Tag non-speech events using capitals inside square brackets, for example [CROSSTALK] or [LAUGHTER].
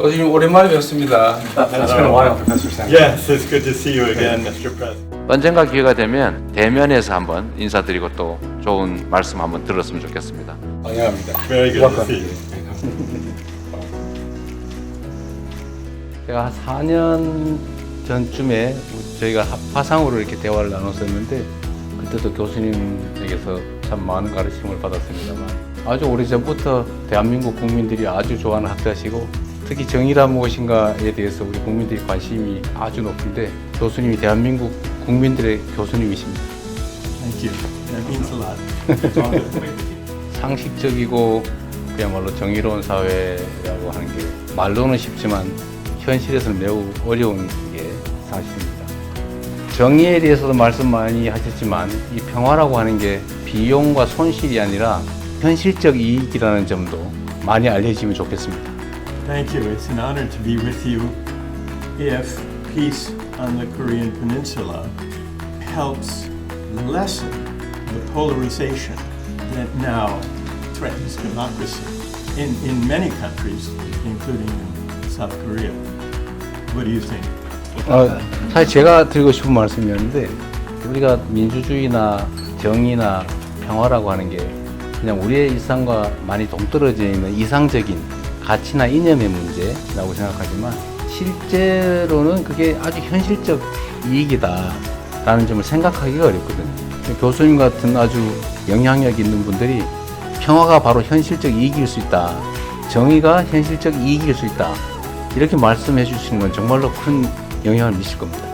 교수님 오랜만에 뵙습니다. It's been a while, Professor Sam. Yes, it's good to see you again, Mr. President. 언젠가 기회가 되면 대면에서 한번 인사드리고 또 좋은 말씀 한번 들었으면 좋겠습니다. 환영합니다. Very good to see you. [LAUGHS] 제가 한 4년 전쯤에 저희가 화- 화상으로 이렇게 대화를 나눴었는데 그때도 교수님에게서 참 많은 가르침을 받았습니다만 아주 오래전부터 대한민국 국민들이 아주 좋아하는 학자시고 특히 정의란 무엇인가에 대해서 우리 국민들이 관심이 아주 높은데 교수님이 대한민국 국민들의 교수님이십니다. Thank you. That means a lot. [LAUGHS] 상식적이고 그야말로 정의로운 사회라고 하는 게 말로는 쉽지만 현실에서는 매우 어려운 게 사실입니다. 정의에 대해서도 말씀 많이 하셨지만 이 평화라고 하는 게 비용과 손실이 아니라 현실적 이익이라는 점도 많이 알려지면 좋겠습니다. Thank you. It's an honor to be with you. If peace on the Korean Peninsula helps lessen the polarization that now threatens democracy in, in many countries, including in South Korea. What do you think? 어, 사실 제가 드리고 싶은 말씀이었는데 우리가 민주주의나 정의나 평화라고 하는 게 그냥 우리의 일상과 많이 동떨어져 있는 이상적인 가치나 이념의 문제라고 생각하지만 실제로는 그게 아주 현실적 이익이다라는 점을 생각하기가 어렵거든요. 교수님 같은 아주 영향력 있는 분들이 평화가 바로 현실적 이익일 수 있다. 정의가 현실적 이익일 수 있다. 이렇게 말씀해 주시는 건 정말로 큰 영향을 미칠 겁니다.